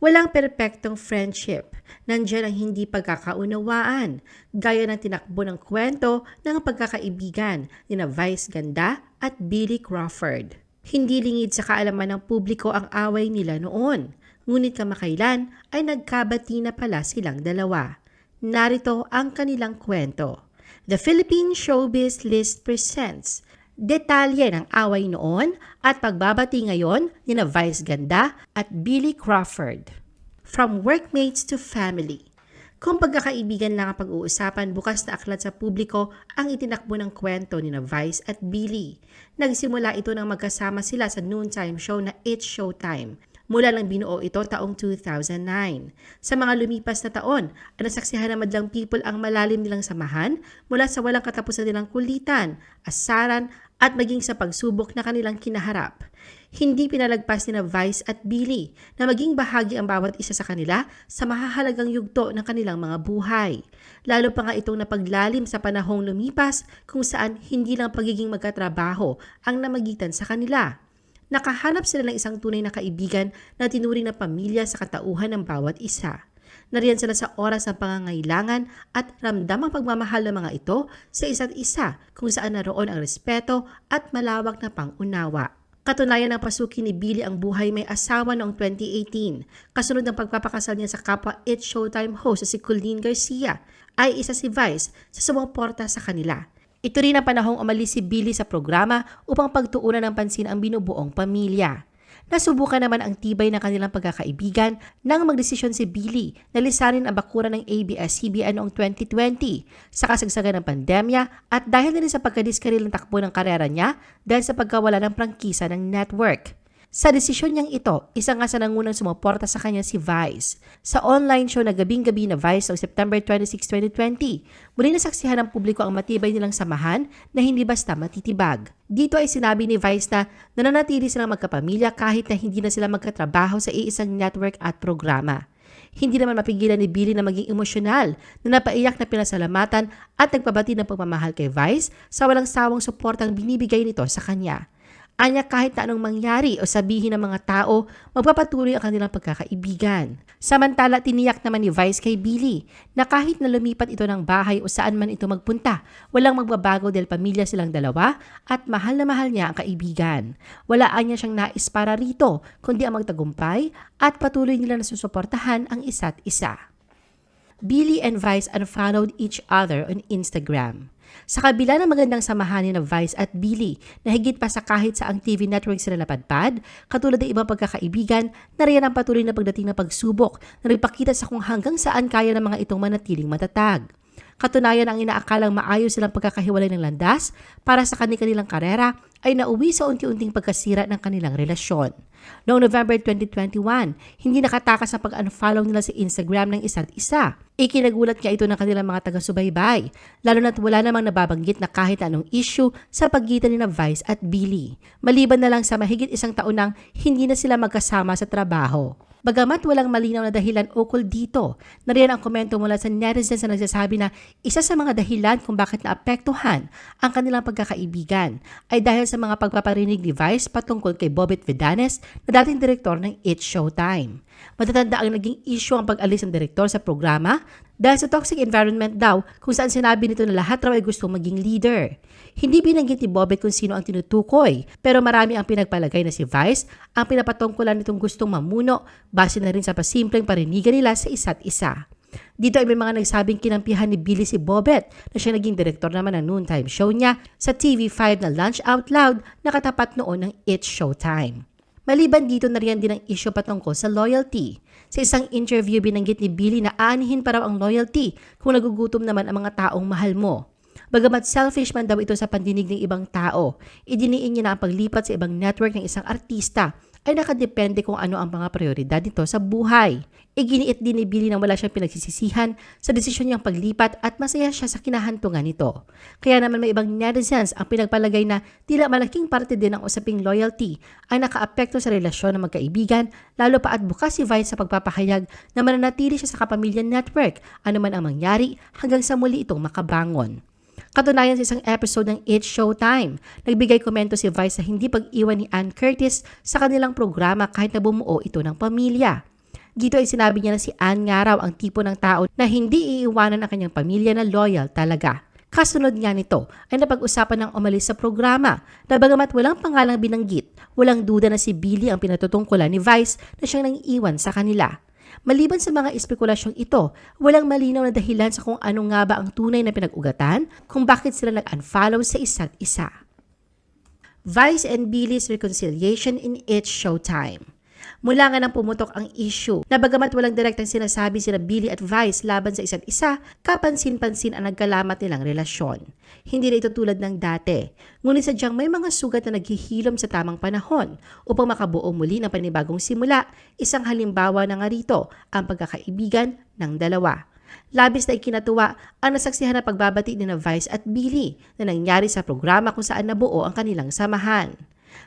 Walang perpektong friendship. Nandiyan ang hindi pagkakaunawaan, gaya ng tinakbo ng kwento ng pagkakaibigan ni na Vice Ganda at Billy Crawford. Hindi lingid sa kaalaman ng publiko ang away nila noon, ngunit kamakailan ay nagkabati na pala silang dalawa. Narito ang kanilang kwento. The Philippine Showbiz List presents detalye ng away noon at pagbabati ngayon ni na Vice Ganda at Billy Crawford. From workmates to family. Kung pagkakaibigan lang ang pag-uusapan, bukas na aklat sa publiko ang itinakbo ng kwento ni na Vice at Billy. Nagsimula ito nang magkasama sila sa noontime show na It's Showtime. Mula lang binuo ito taong 2009. Sa mga lumipas na taon, ang nasaksihan ng madlang people ang malalim nilang samahan mula sa walang katapusan nilang kulitan, asaran at maging sa pagsubok na kanilang kinaharap. Hindi pinalagpas ni na Vice at Billy na maging bahagi ang bawat isa sa kanila sa mahahalagang yugto ng kanilang mga buhay. Lalo pa nga itong napaglalim sa panahong lumipas kung saan hindi lang pagiging magkatrabaho ang namagitan sa kanila. Nakahanap sila ng isang tunay na kaibigan na tinuring na pamilya sa katauhan ng bawat isa. Nariyan sila sa oras ng pangangailangan at ramdam ang pagmamahal ng mga ito sa isa't isa kung saan naroon ang respeto at malawak na pangunawa. Katunayan ng pasukin ni Billy ang buhay may asawa noong 2018. Kasunod ng pagpapakasal niya sa kapwa It's Showtime host si Colleen Garcia, ay isa si Vice sa sumuporta sa kanila. Ito rin ang panahong umalis si Billy sa programa upang pagtuunan ng pansin ang binubuong pamilya. Nasubukan naman ang tibay ng kanilang pagkakaibigan nang magdesisyon si Billy na lisanin ang bakura ng ABS-CBN noong 2020 sa kasagsagan ng pandemya at dahil na rin sa pagkadiskaril ng takbo ng karera niya dahil sa pagkawala ng prangkisa ng network. Sa desisyon niyang ito, isa nga sa nangunang sumuporta sa kanya si Vice. Sa online show na Gabing-Gabi na Vice noong September 26, 2020, muli nasaksihan ng publiko ang matibay nilang samahan na hindi basta matitibag. Dito ay sinabi ni Vice na nananatili silang magkapamilya kahit na hindi na sila magkatrabaho sa iisang network at programa. Hindi naman mapigilan ni Billy na maging emosyonal na napaiyak na pinasalamatan at nagpabati ng pagmamahal kay Vice sa walang sawang suportang binibigay nito sa kanya. Anya kahit anong mangyari o sabihin ng mga tao, magpapatuloy ang kanilang pagkakaibigan. Samantala, tiniyak naman ni Vice kay Billy na kahit na lumipat ito ng bahay o saan man ito magpunta, walang magbabago dahil pamilya silang dalawa at mahal na mahal niya ang kaibigan. Wala anya siyang nais para rito, kundi ang magtagumpay at patuloy nila na susuportahan ang isa't isa. Billy and Vice unfollowed each other on Instagram. Sa kabila ng magandang samahan ni na Vice at Billy na higit pa sa kahit sa ang TV network sila napadpad, katulad ng ibang pagkakaibigan, nariyan ang patuloy na pagdating ng pagsubok na nagpakita sa kung hanggang saan kaya ng mga itong manatiling matatag. Katunayan ang inaakalang maayos silang pagkakahiwalay ng landas para sa kanilang karera ay nauwi sa unti-unting pagkasira ng kanilang relasyon. Noong November 2021, hindi nakatakas ang pag-unfollow nila sa Instagram ng isa't isa. Ikinagulat nga ito ng kanilang mga taga-subaybay, lalo na't wala namang nababanggit na kahit anong issue sa pagitan ni na Vice at Billy. Maliban na lang sa mahigit isang taon nang hindi na sila magkasama sa trabaho. Bagamat walang malinaw na dahilan ukol dito, nariyan ang komento mula sa netizens na nagsasabi na isa sa mga dahilan kung bakit naapektuhan ang kanilang pagkakaibigan ay dahil sa mga pagpaparinig ni Vice patungkol kay Bobet Vidanes na dating direktor ng It's Showtime. Matatanda ang naging issue ang pag-alis ng direktor sa programa dahil sa toxic environment daw kung saan sinabi nito na lahat raw ay gustong maging leader. Hindi binanggit ni Bobet kung sino ang tinutukoy pero marami ang pinagpalagay na si Vice ang pinapatungkulan nitong gustong mamuno base na rin sa pasimpleng parinigan nila sa isa't isa. Dito ay may mga nagsabing kinampihan ni Billy si Bobet na siya naging direktor naman ng noontime show niya sa TV5 na Lunch Out Loud na katapat noon ng It's Showtime. Maliban dito na riyan din ang issue patungkol sa loyalty. Sa isang interview binanggit ni Billy na aanihin pa raw ang loyalty kung nagugutom naman ang mga taong mahal mo. Bagamat selfish man daw ito sa pandinig ng ibang tao, idiniin niya na ang paglipat sa ibang network ng isang artista ay nakadepende kung ano ang mga prioridad nito sa buhay. Iginiit din ni Billy na wala siyang pinagsisisihan sa desisyon niyang paglipat at masaya siya sa kinahantungan nito. Kaya naman may ibang netizens ang pinagpalagay na tila malaking parte din ng usaping loyalty ay nakaapekto sa relasyon ng magkaibigan lalo pa at bukas si Vice sa pagpapahayag na mananatili siya sa kapamilya network anuman ang mangyari hanggang sa muli itong makabangon. Katunayan sa isang episode ng It's Showtime, nagbigay komento si Vice sa hindi pag-iwan ni Ann Curtis sa kanilang programa kahit na bumuo ito ng pamilya. Dito ay sinabi niya na si Anne nga raw ang tipo ng tao na hindi iiwanan ang kanyang pamilya na loyal talaga. Kasunod nga nito ay napag-usapan ng umalis sa programa na bagamat walang pangalang binanggit, walang duda na si Billy ang pinatutungkulan ni Vice na siyang nang sa kanila. Maliban sa mga espekulasyong ito, walang malinaw na dahilan sa kung ano nga ba ang tunay na pinag-ugatan kung bakit sila nag-unfollow sa isa't isa. Vice and Billy's reconciliation in its showtime. Mula nga nang pumutok ang issue na bagamat walang direktang sinasabi sina Billy at Vice laban sa isa't isa, kapansin-pansin ang nagkalamat nilang relasyon. Hindi na ito tulad ng dati, ngunit sadyang may mga sugat na naghihilom sa tamang panahon upang makabuo muli ng panibagong simula, isang halimbawa na nga rito ang pagkakaibigan ng dalawa. Labis na ikinatuwa ang nasaksihan na pagbabati ni na Vice at Billy na nangyari sa programa kung saan nabuo ang kanilang samahan.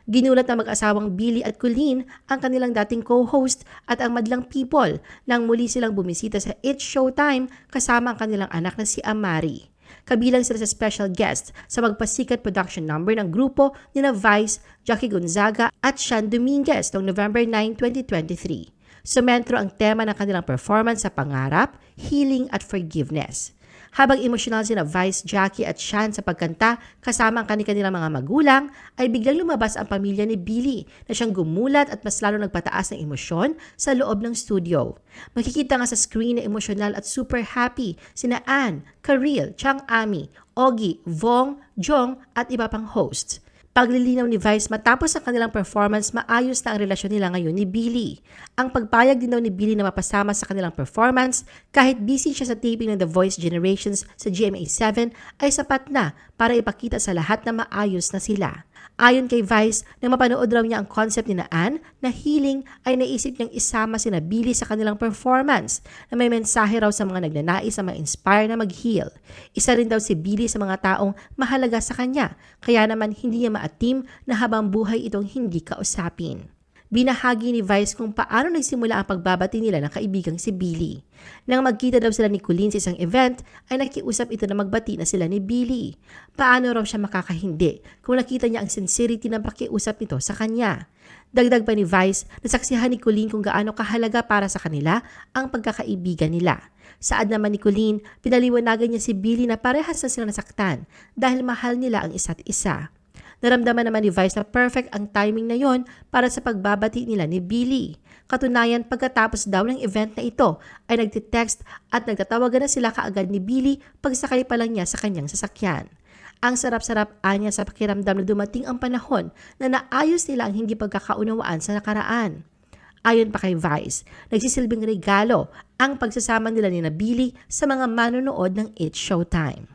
Ginulat ng mag-asawang Billy at Colleen ang kanilang dating co-host at ang madlang people nang muli silang bumisita sa It's Showtime kasama ang kanilang anak na si Amari. Kabilang sila sa special guest sa magpasikat production number ng grupo ni na Vice, Jackie Gonzaga at Sean Dominguez noong November 9, 2023. Sumentro ang tema ng kanilang performance sa pangarap, healing at forgiveness habang emosyonal sina Vice, Jackie at Shan sa pagkanta kasama ang kanilang mga magulang, ay biglang lumabas ang pamilya ni Billy na siyang gumulat at mas lalo nagpataas ng emosyon sa loob ng studio. Makikita nga sa screen na emosyonal at super happy sina Anne, Karil, Chang Ami, Ogi, Vong, Jong at iba pang hosts. Paglilinaw ni Vice matapos ang kanilang performance, maayos na ang relasyon nila ngayon ni Billy. Ang pagpayag din daw ni Billy na mapasama sa kanilang performance kahit busy siya sa taping ng The Voice Generations sa GMA7 ay sapat na para ipakita sa lahat na maayos na sila. Ayon kay Vice, nang mapanood raw niya ang concept ni na Anne na healing ay naisip niyang isama si Billy sa kanilang performance na may mensahe raw sa mga nagnanais na ma-inspire na mag-heal. Isa rin daw si Billy sa mga taong mahalaga sa kanya, kaya naman hindi niya maatim na habang buhay itong hindi kausapin. Binahagi ni Vice kung paano nagsimula ang pagbabati nila ng kaibigang si Billy. Nang magkita daw sila ni Colleen sa isang event, ay nakiusap ito na magbati na sila ni Billy. Paano raw siya makakahindi kung nakita niya ang sincerity ng pakiusap nito sa kanya? Dagdag pa ni Vice, nasaksihan ni Colleen kung gaano kahalaga para sa kanila ang pagkakaibigan nila. Saad naman ni Colleen, pinaliwanagan niya si Billy na parehas na sila nasaktan dahil mahal nila ang isa't isa. Naramdaman naman ni Vice na perfect ang timing na yon para sa pagbabati nila ni Billy. Katunayan, pagkatapos daw ng event na ito, ay nagtitext at nagtatawagan na sila kaagad ni Billy pagsakay pa lang niya sa kanyang sasakyan. Ang sarap-sarap anya sa pakiramdam na dumating ang panahon na naayos nila ang hindi pagkakaunawaan sa nakaraan. Ayon pa kay Vice, nagsisilbing regalo ang pagsasama nila ni Billy sa mga manonood ng It's Showtime.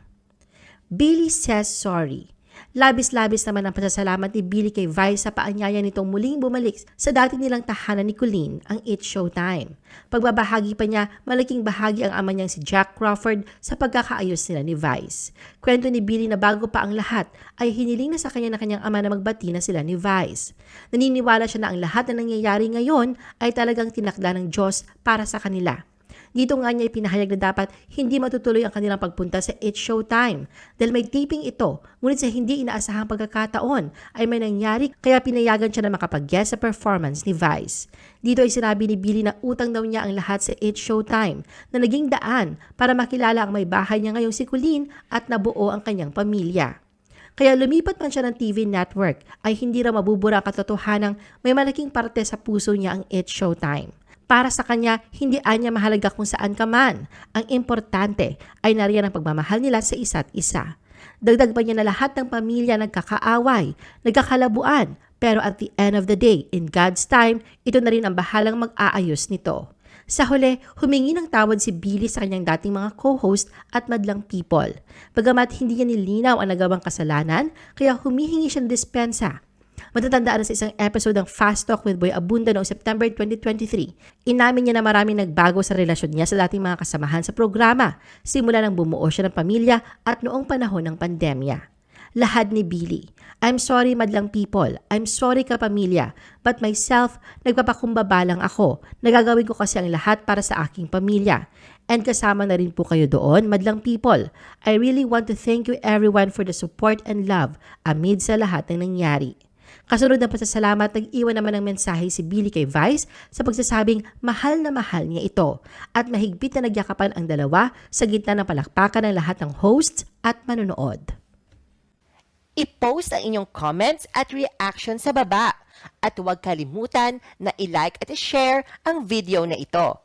Billy says sorry Labis-labis naman ang pasasalamat ni Billy kay Vice sa paanyaya nitong muling bumalik sa dati nilang tahanan ni Colleen, ang It Showtime. Pagbabahagi pa niya, malaking bahagi ang ama niyang si Jack Crawford sa pagkakaayos nila ni Vice. Kwento ni Billy na bago pa ang lahat, ay hiniling na sa kanya na kanyang ama na magbati na sila ni Vice. Naniniwala siya na ang lahat na nangyayari ngayon ay talagang tinakda ng Diyos para sa kanila. Dito nga niya ipinahayag na dapat hindi matutuloy ang kanilang pagpunta sa It's Showtime dahil may taping ito ngunit sa hindi inaasahang pagkakataon ay may nangyari kaya pinayagan siya na makapag-guest sa performance ni Vice. Dito ay sinabi ni Billy na utang daw niya ang lahat sa It's Showtime na naging daan para makilala ang may bahay niya ngayong si Colleen at nabuo ang kanyang pamilya. Kaya lumipat man siya ng TV network ay hindi raw mabubura ang katotohanang may malaking parte sa puso niya ang It's Showtime. Para sa kanya, hindi anya mahalaga kung saan ka man. Ang importante ay nariyan ang pagmamahal nila sa isa't isa. Dagdag pa niya na lahat ng pamilya nagkakaaway, nagkakalabuan, pero at the end of the day, in God's time, ito na rin ang bahalang mag-aayos nito. Sa huli, humingi ng tawad si Billy sa kanyang dating mga co-host at madlang people. Bagamat hindi niya nilinaw ang nagawang kasalanan, kaya humihingi siya ng dispensa Matatandaan na sa isang episode ng Fast Talk with Boy Abunda noong September 2023. Inamin niya na maraming nagbago sa relasyon niya sa dating mga kasamahan sa programa, simula nang bumuo siya ng pamilya at noong panahon ng pandemya. Lahad ni Billy. I'm sorry madlang people. I'm sorry ka pamilya. But myself, nagpapakumbaba lang ako. Nagagawin ko kasi ang lahat para sa aking pamilya. And kasama na rin po kayo doon, madlang people. I really want to thank you everyone for the support and love amid sa lahat ng nangyari. Kasunod ng pasasalamat, nag-iwan naman ng mensahe si Billy kay Vice sa pagsasabing mahal na mahal niya ito at mahigpit na nagyakapan ang dalawa sa gitna ng palakpakan ng lahat ng hosts at manonood. I-post ang inyong comments at reaction sa baba. At huwag kalimutan na i-like at i-share ang video na ito.